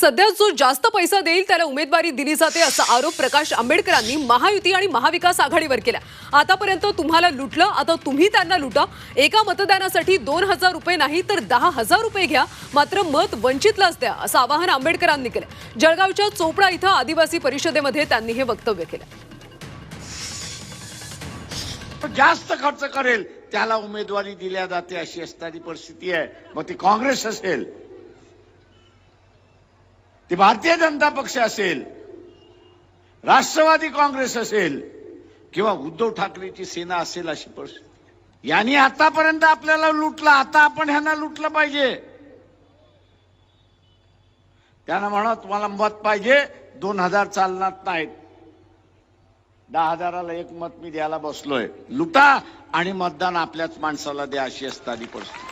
सध्या जो जास्त पैसा देईल त्याला उमेदवारी दिली जाते असा आरोप प्रकाश आंबेडकरांनी महायुती आणि महाविकास आघाडीवर केला. आतापर्यंत तुम्हाला लुटलं आता तुम्ही त्यांना लुटा. एका मतदानासाठी दोन हजार रुपये नाही तर दहा हजार रुपये घ्या. मात्र मत वंचितलाच द्या असं आवाहन आंबेडकरांनी केलं. जळगावच्या चोपडा इथं आदिवासी परिषदेमध्ये त्यांनी हे वक्तव्य केलं. जास्त खर्च करेल त्याला उमेदवारी दिल्या जाते अशी असणारी परिस्थिती आहे. मग ती काँग्रेस असेल ते भारतीय जनता पक्ष असेल राष्ट्रवादी काँग्रेस असेल किंवा उद्धव ठाकरेची सेना असेल अशी परिस्थिती. यांनी आतापर्यंत आपल्याला लुटलं आता आपण ह्यांना लुटलं पाहिजे. त्यांना म्हणा तुम्हाला मत पाहिजे दोन हजार चालणार नाहीत. दहा हजाराला एक मत मी द्यायला बसलोय. लुटा आणि मतदान आपल्याच माणसाला द्या अशी असणारी परिस्थिती.